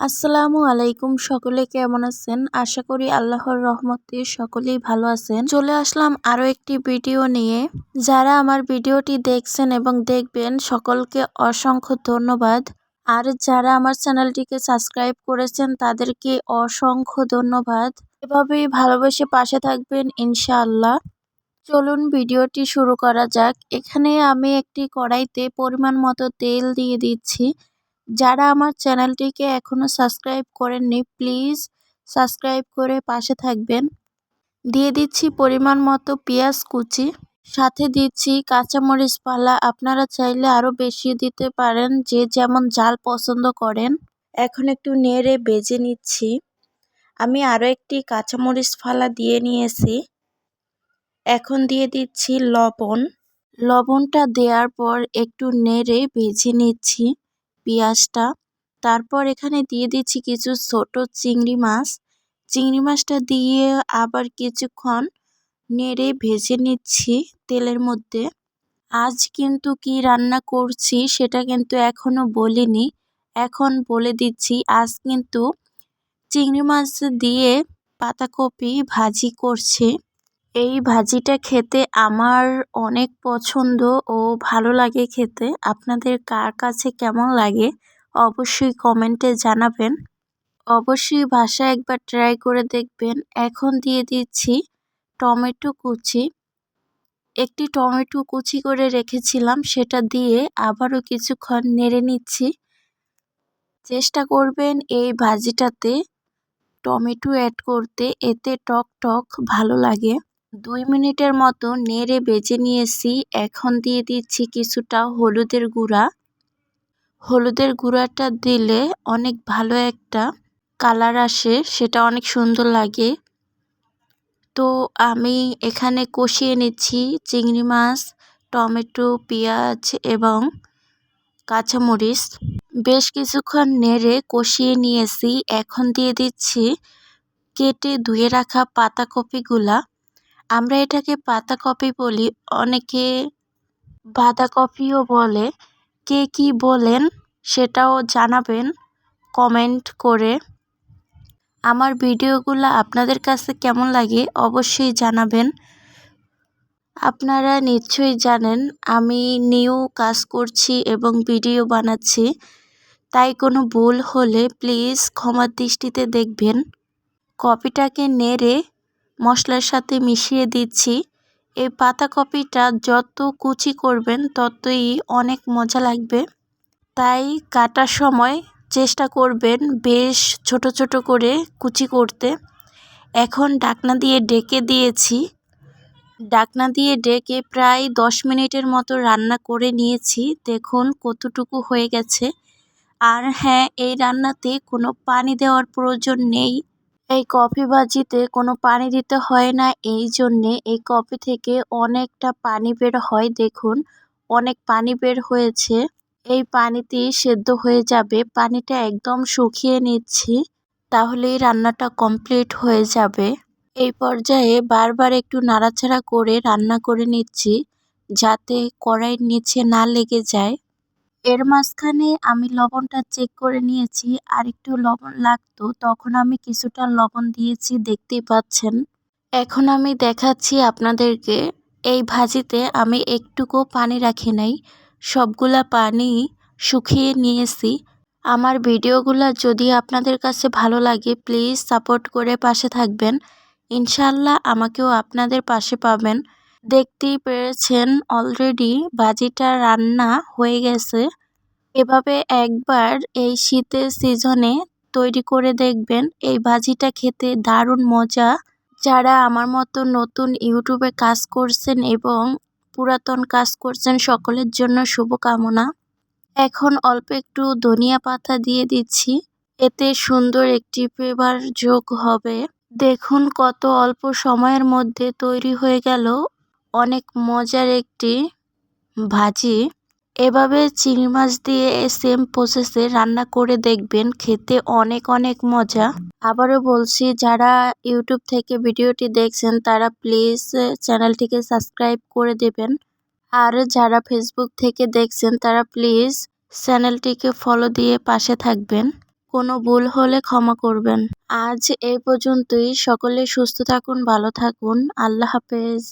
আসসালামু আলাইকুম সকলে কেমন আছেন? আশা করি আল্লাহর রহমতে সকলেই ভালো আছেন। চলে আসলাম আরও একটি ভিডিও নিয়ে। যারা আমার ভিডিওটি দেখছেন এবং দেখবেন, সকলকে অসংখ্য ধন্যবাদ। আর যারা আমার চ্যানেলটিকে সাবস্ক্রাইব করেছেন, তাদেরকে অসংখ্য ধন্যবাদ। এভাবেই ভালোবেসে পাশে থাকবেন ইনশাআল্লাহ। চলুন ভিডিওটি শুরু করা যাক। এখানে আমি একটি কড়াইতে পরিমাণ মতো তেল দিয়ে দিচ্ছি। যারা আমার চ্যানেলটিকে এখনও সাবস্ক্রাইব করেননি, প্লিজ সাবস্ক্রাইব করে পাশে থাকবেন। দিয়ে দিচ্ছি পরিমাণ মতো পেঁয়াজ কুচি, সাথে দিচ্ছি কাঁচামরিচ পালা। আপনারা চাইলে আরও বেশি দিতে পারেন, যে যেমন জাল পছন্দ করেন। এখন একটু নেড়ে বেজে নিচ্ছি। আমি আরও একটি কাঁচামরিচ ফালা দিয়ে নিয়েছি। এখন দিয়ে দিচ্ছি লবণ। লবণটা দেওয়ার পর একটু নেড়ে ভেজে নিচ্ছি। পেঁয়াজটা। তারপর এখানে দিয়ে দিচ্ছি কিছু ছোট চিংড়ি মাছ। চিংড়ি মাছটা দিয়ে আবার কিছুক্ষণ নেড়ে ভেজে নিচ্ছি তেলের মধ্যে। আজ কিন্তু কি রান্না করছি সেটা কিন্তু এখনও বলিনি। এখন বলে দিচ্ছি, আজ কিন্তু চিংড়ি মাছ দিয়ে পাতাকপি ভাজি করছে। এই ভাজিটা খেতে আমার অনেক পছন্দ ও ভালো লাগে খেতে। আপনাদের কার কাছে কেমন লাগে অবশ্যই কমেন্টে জানাবেন। অবশ্যই ভাষা একবার ট্রাই করে দেখবেন। এখন দিয়ে দিচ্ছি টমেটো কুচি। একটি টমেটো কুচি করে রেখেছিলাম, সেটা দিয়ে আবারও কিছুক্ষণ নেড়ে নিচ্ছি। চেষ্টা করবেন এই ভাজিটাতে টমেটো অ্যাড করতে, এতে টক টক ভালো লাগে। দুই মিনিটের মতো নেড়ে বেজে নিয়েছি। এখন দিয়ে দিচ্ছি কিছুটা হলুদের গুঁড়া। হলুদের গুঁড়াটা দিলে অনেক ভালো একটা কালার আসে, সেটা অনেক সুন্দর লাগে। তো আমি এখানে কষিয়ে নিচ্ছি চিংড়ি মাছ, টমেটো, পেঁয়াজ এবং কাঁচামরিচ। বেশ কিছুক্ষণ নেড়ে কষিয়ে নিয়েছি। এখন দিয়ে দিচ্ছি কেটে ধুয়ে রাখা পাতাকপিগুলা। আমরা এটাকে পাতাকপি বলি। অনেকে বাঁধাকপিও বলে। কে কি বলেন সেটাও জানাবেন কমেন্ট করে। আমার ভিডিওগুলো আপনাদের কাছে কেমন লাগে অবশ্যই জানাবেন। আপনারা নিশ্চয়ই জানেন, আমি নিউ কাজ করছি এবং ভিডিও বানাচ্ছি। তাই কোনো ভুল হলে প্লিজ ক্ষমার দৃষ্টিতে দেখবেন। কপিটাকে নেড়ে মশলার সাথে মিশিয়ে দিচ্ছি। এই পাতাকপিটা যত কুচি করবেন, ততই অনেক মজা লাগবে। তাই কাটার সময় চেষ্টা করবেন বেশ ছোট ছোট করে কুচি করতে। এখন ডাকনা দিয়ে ডেকে দিয়েছি। ডাকনা দিয়ে ডেকে প্রায় দশ মিনিটের মতো রান্না করে নিয়েছি। দেখুন কতটুকু হয়ে গেছে। আর হ্যাঁ এই রান্নাতে কোনো পানি দেওয়ার প্রয়োজন নেই। এই কফি ভাজিতে কোনো পানি দিতে হয় না, এই জন্যে এই কফি থেকে অনেকটা পানি বের হয়। দেখুন, অনেক পানি বের হয়েছে। এই পানিতেই সেদ্ধ হয়ে যাবে। পানিটা একদম শুকিয়ে নিচ্ছি, তাহলেই রান্নাটা কমপ্লিট হয়ে যাবে। এই পর্যায়ে বারবার একটু নাড়াচাড়া করে রান্না করে নিচ্ছি, যাতে কড়াইয়ের নিচে না লেগে যায়। এর মাঝখানে আমি লবণটা চেক করে নিয়েছি, আর একটু লবণ লাগতো, তখন আমি কিছুটা লবণ দিয়েছি, দেখতেই পাচ্ছেন। এখন আমি দেখাচ্ছি আপনাদেরকে, এই ভাজিতে আমি একটুকু পানি রাখি নাই, সবগুলা পানি শুকিয়ে নিয়েছি। আমার ভিডিওগুলো যদি আপনাদের কাছে ভালো লাগে প্লিজ সাপোর্ট করে পাশে থাকবেন। ইনশাল্লাহ আমাকেও আপনাদের পাশে পাবেন। দেখতেই পেরেছেন অলরেডি ভাজিটা রান্না হয়ে গেছে। এভাবে একবার এই শীতের সিজনে তৈরি করে দেখবেন, এই ভাজিটা খেতে দারুণ মজা। যারা আমার মতো নতুন ইউটিউবে কাজ করছেন এবং পুরাতন কাজ করছেন, সকলের জন্য শুভকামনা। এখন অল্প একটু ধনিয়া পাতা দিয়ে দিচ্ছি, এতে সুন্দর একটি ফ্লেভার যোগ হবে। দেখুন কত অল্প সময়ের মধ্যে তৈরি হয়ে গেল। অনেক মজার একটি ভাজি। এভাবে চিংড়ি মাছ দিয়ে সেম প্রসেসে রান্না করে দেখবেন, খেতে অনেক অনেক মজা। আবারও বলছি, যারা ইউটিউব থেকে ভিডিওটি দেখছেন, তারা প্লিজ চ্যানেলটিকে সাবস্ক্রাইব করে দেবেন। আর যারা ফেসবুক থেকে দেখছেন, তারা প্লিজ চ্যানেলটিকে ফলো দিয়ে পাশে থাকবেন। কোনো ভুল হলে ক্ষমা করবেন। আজ এই পর্যন্তই। সকলে সুস্থ থাকুন, ভালো থাকুন। আল্লাহ হাফেজ।